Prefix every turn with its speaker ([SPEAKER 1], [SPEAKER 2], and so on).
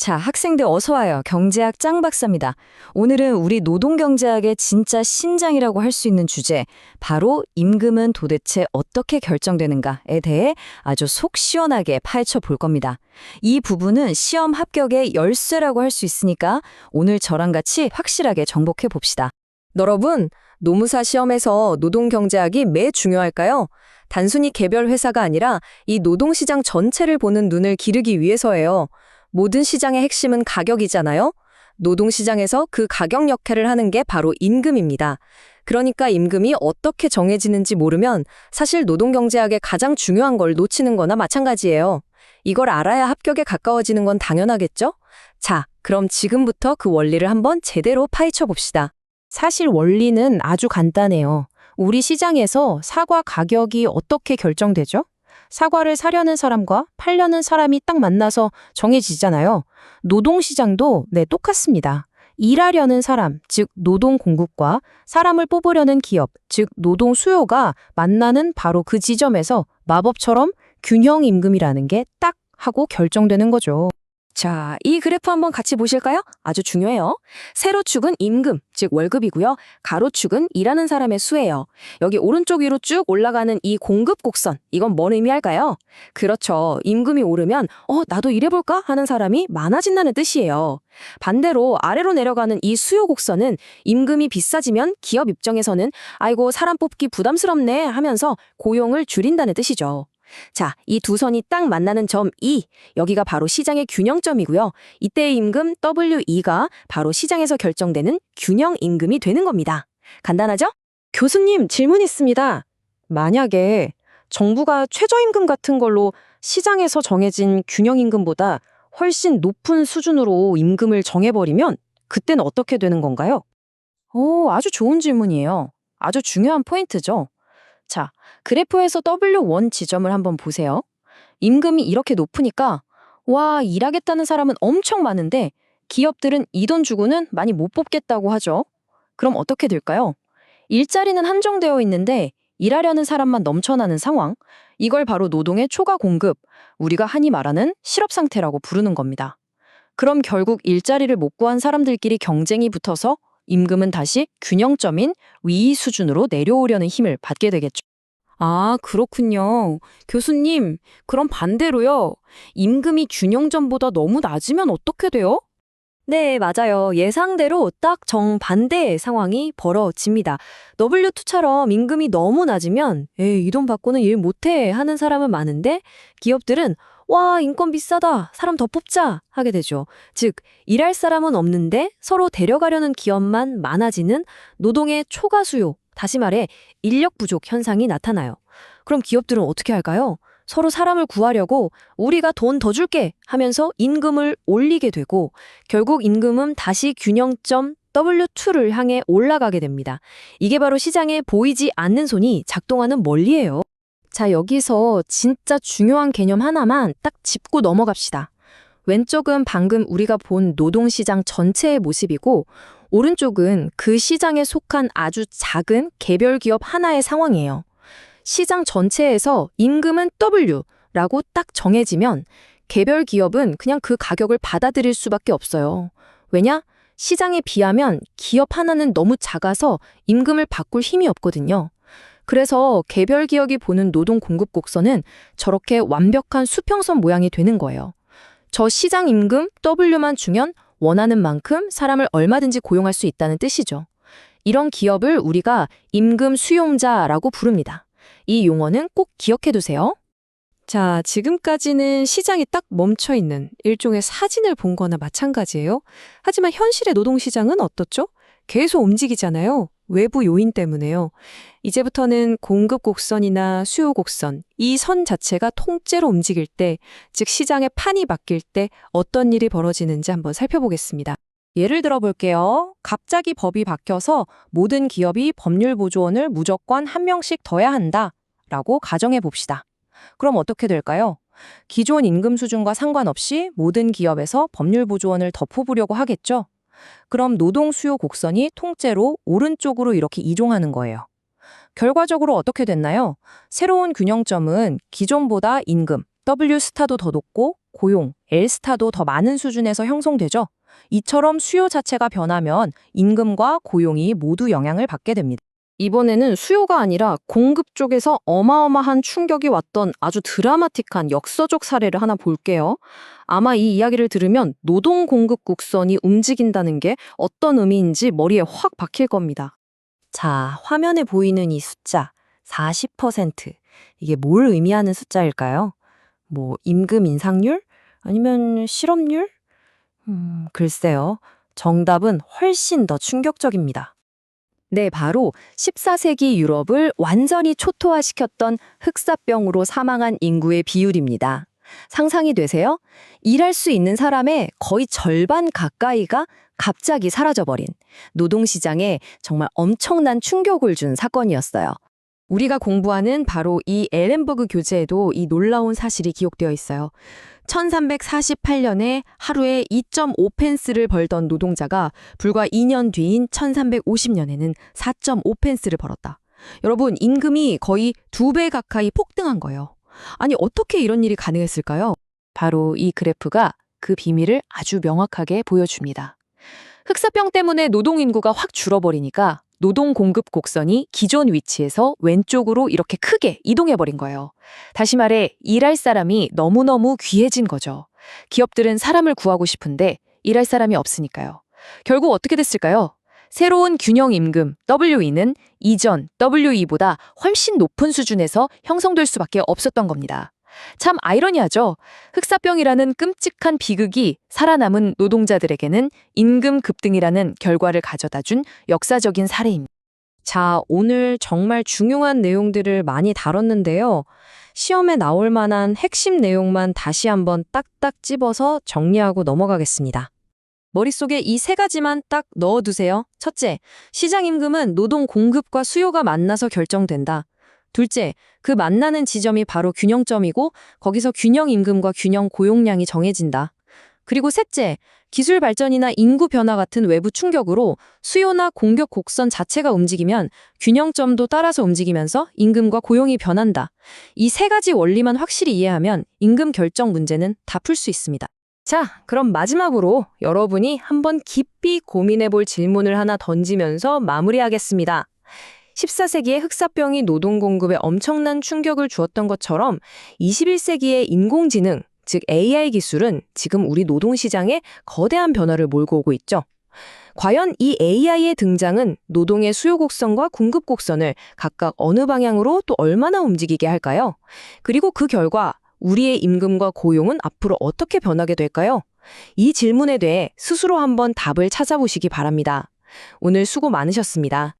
[SPEAKER 1] 자, 학생들 어서 와요. 경제학 짱 박사입니다. 오늘은 우리 노동경제학의 진짜 신장이라고 할 수 있는 주제, 바로 임금은 도대체 어떻게 결정되는가에 대해 아주 속 시원하게 파헤쳐 볼 겁니다. 이 부분은 시험 합격의 열쇠라고 할 수 있으니까 오늘 저랑 같이 확실하게 정복해 봅시다.
[SPEAKER 2] 여러분, 노무사 시험에서 노동경제학이 매 중요할까요? 단순히 개별 회사가 아니라 이 노동시장 전체를 보는 눈을 기르기 위해서예요. 모든 시장의 핵심은 가격이잖아요? 노동시장에서 그 가격 역할을 하는 게 바로 임금입니다. 그러니까 임금이 어떻게 정해지는지 모르면 사실 노동경제학의 가장 중요한 걸 놓치는 거나 마찬가지예요. 이걸 알아야 합격에 가까워지는 건 당연하겠죠? 자, 그럼 지금부터 그 원리를 한번 제대로 파헤쳐 봅시다.
[SPEAKER 3] 사실 원리는 아주 간단해요. 우리 시장에서 사과 가격이 어떻게 결정되죠? 사과를 사려는 사람과 팔려는 사람이 딱 만나서 정해지잖아요. 노동시장도 네, 똑같습니다. 일하려는 사람, 즉 노동 공급과 사람을 뽑으려는 기업, 즉 노동 수요가 만나는 바로 그 지점에서 마법처럼 균형 임금이라는 게 딱 하고 결정되는 거죠.
[SPEAKER 2] 자, 이 그래프 한번 같이 보실까요? 아주 중요해요. 세로축은 임금, 즉 월급이고요. 가로축은 일하는 사람의 수예요. 여기 오른쪽 위로 쭉 올라가는 이 공급 곡선, 이건 뭔 의미할까요? 그렇죠. 임금이 오르면 어, 나도 일해볼까 하는 사람이 많아진다는 뜻이에요. 반대로 아래로 내려가는 이 수요 곡선은 임금이 비싸지면 기업 입장에서는 아이고 사람 뽑기 부담스럽네 하면서 고용을 줄인다는 뜻이죠. 자, 이 두 선이 딱 만나는 점 E, 여기가 바로 시장의 균형점이고요. 이때의 임금 WE가 바로 시장에서 결정되는 균형 임금이 되는 겁니다. 간단하죠? 교수님, 질문 있습니다. 만약에 정부가 최저임금 같은 걸로 시장에서 정해진 균형임금보다 훨씬 높은 수준으로 임금을 정해버리면 그때는 어떻게 되는 건가요?
[SPEAKER 3] 오, 아주 좋은 질문이에요. 아주 중요한 포인트죠. 자, 그래프에서 W1 지점을 한번 보세요. 임금이 이렇게 높으니까 와, 일하겠다는 사람은 엄청 많은데 기업들은 이 돈 주고는 많이 못 뽑겠다고 하죠. 그럼 어떻게 될까요? 일자리는 한정되어 있는데 일하려는 사람만 넘쳐나는 상황. 이걸 바로 노동의 초과 공급, 우리가 흔히 말하는 실업 상태라고 부르는 겁니다. 그럼 결국 일자리를 못 구한 사람들끼리 경쟁이 붙어서 임금은 다시 균형점인 위 수준으로 내려오려는 힘을 받게 되겠죠.
[SPEAKER 2] 아, 그렇군요. 교수님, 그럼 반대로요. 임금이 균형점보다 너무 낮으면 어떻게 돼요?
[SPEAKER 1] 네, 맞아요. 예상대로 딱 정반대의 상황이 벌어집니다. W2처럼 임금이 너무 낮으면 에이, 이 돈 받고는 일 못해 하는 사람은 많은데 기업들은 와, 인건 비싸다. 사람 더 뽑자. 하게 되죠. 즉, 일할 사람은 없는데 서로 데려가려는 기업만 많아지는 노동의 초과 수요, 다시 말해 인력 부족 현상이 나타나요. 그럼 기업들은 어떻게 할까요? 서로 사람을 구하려고 우리가 돈 더 줄게 하면서 임금을 올리게 되고 결국 임금은 다시 균형점 W2를 향해 올라가게 됩니다. 이게 바로 시장에 보이지 않는 손이 작동하는 원리예요.
[SPEAKER 3] 자, 여기서 진짜 중요한 개념 하나만 딱 짚고 넘어갑시다. 왼쪽은 방금 우리가 본 노동시장 전체의 모습이고, 오른쪽은 그 시장에 속한 아주 작은 개별 기업 하나의 상황이에요. 시장 전체에서 임금은 W라고 딱 정해지면 개별 기업은 그냥 그 가격을 받아들일 수밖에 없어요. 왜냐? 시장에 비하면 기업 하나는 너무 작아서 임금을 바꿀 힘이 없거든요. 그래서 개별 기업이 보는 노동 공급 곡선은 저렇게 완벽한 수평선 모양이 되는 거예요. 저 시장 임금 W만 주면 원하는 만큼 사람을 얼마든지 고용할 수 있다는 뜻이죠. 이런 기업을 우리가 임금 수용자라고 부릅니다. 이 용어는 꼭 기억해 두세요.
[SPEAKER 1] 자, 지금까지는 시장이 딱 멈춰 있는 일종의 사진을 본 거나 마찬가지예요. 하지만 현실의 노동시장은 어떻죠? 계속 움직이잖아요. 외부 요인 때문에요. 이제부터는 공급 곡선이나 수요 곡선, 이 선 자체가 통째로 움직일 때, 즉 시장의 판이 바뀔 때 어떤 일이 벌어지는지 한번 살펴보겠습니다.
[SPEAKER 3] 예를 들어 볼게요. 갑자기 법이 바뀌어서 모든 기업이 법률 보조원을 무조건 한 명씩 둬야 한다. 라고 가정해 봅시다. 그럼 어떻게 될까요? 기존 임금 수준과 상관없이 모든 기업에서 법률 보조원을 더 뽑으려고 하겠죠? 그럼 노동 수요 곡선이 통째로 오른쪽으로 이렇게 이종하는 거예요. 결과적으로 어떻게 됐나요? 새로운 균형점은 기존보다 임금,
[SPEAKER 2] W 스타도 더 높고 고용, L 스타도 더 많은 수준에서 형성되죠. 이처럼 수요 자체가 변하면 임금과 고용이 모두 영향을 받게 됩니다. 이번에는 수요가 아니라 공급 쪽에서 어마어마한 충격이 왔던 아주 드라마틱한 역사적 사례를 하나 볼게요. 아마 이 이야기를 들으면 노동 공급 곡선이 움직인다는 게 어떤 의미인지 머리에 확 박힐 겁니다.
[SPEAKER 1] 자, 화면에 보이는 이 숫자 40%. 이게 뭘 의미하는 숫자일까요? 뭐 임금 인상률? 아니면 실업률? 음, 글쎄요. 정답은 훨씬 더 충격적입니다.
[SPEAKER 2] 네, 바로 14세기 유럽을 완전히 초토화시켰던 흑사병으로 사망한 인구의 비율입니다. 상상이 되세요? 일할 수 있는 사람의 거의 절반 가까이가 갑자기 사라져버린 노동시장에 정말 엄청난 충격을 준 사건이었어요. 우리가 공부하는 바로 이 에렌버그 교재에도 이 놀라운 사실이 기록되어 있어요. 1348년에 하루에 2.5펜스를 벌던 노동자가 불과 2년 뒤인 1350년에는 4.5펜스를 벌었다. 여러분, 임금이 거의 두 배 가까이 폭등한 거예요. 아니, 어떻게 이런 일이 가능했을까요? 바로 이 그래프가 그 비밀을 아주 명확하게 보여줍니다. 흑사병 때문에 노동 인구가 확 줄어버리니까 노동 공급 곡선이 기존 위치에서 왼쪽으로 이렇게 크게 이동해버린 거예요. 다시 말해, 일할 사람이 너무너무 귀해진 거죠. 기업들은 사람을 구하고 싶은데 일할 사람이 없으니까요. 결국 어떻게 됐을까요? 새로운 균형 임금 WE는 이전 WE보다 훨씬 높은 수준에서 형성될 수밖에 없었던 겁니다. 참 아이러니하죠. 흑사병이라는 끔찍한 비극이 살아남은 노동자들에게는 임금 급등이라는 결과를 가져다 준 역사적인 사례입니다.
[SPEAKER 1] 자, 오늘 정말 중요한 내용들을 많이 다뤘는데요. 시험에 나올 만한 핵심 내용만 다시 한번 딱딱 집어서 정리하고 넘어가겠습니다. 머릿속에 이 세 가지만 딱 넣어두세요. 첫째, 시장 임금은 노동 공급과 수요가 만나서 결정된다. 둘째, 그 만나는 지점이 바로 균형점이고 거기서 균형 임금과 균형 고용량이 정해진다. 그리고 셋째, 기술 발전이나 인구 변화 같은 외부 충격으로 수요나 공격 곡선 자체가 움직이면 균형점도 따라서 움직이면서 임금과 고용이 변한다. 이 세 가지 원리만 확실히 이해하면 임금 결정 문제는 다 풀 수 있습니다. 자, 그럼 마지막으로 여러분이 한번 깊이 고민해 볼 질문을 하나 던지면서 마무리하겠습니다. 14세기의 흑사병이 노동 공급에 엄청난 충격을 주었던 것처럼 21세기의 인공지능, 즉 AI 기술은 지금 우리 노동시장에 거대한 변화를 몰고 오고 있죠. 과연 이 AI의 등장은 노동의 수요 곡선과 공급 곡선을 각각 어느 방향으로 또 얼마나 움직이게 할까요? 그리고 그 결과 우리의 임금과 고용은 앞으로 어떻게 변하게 될까요? 이 질문에 대해 스스로 한번 답을 찾아보시기 바랍니다. 오늘 수고 많으셨습니다.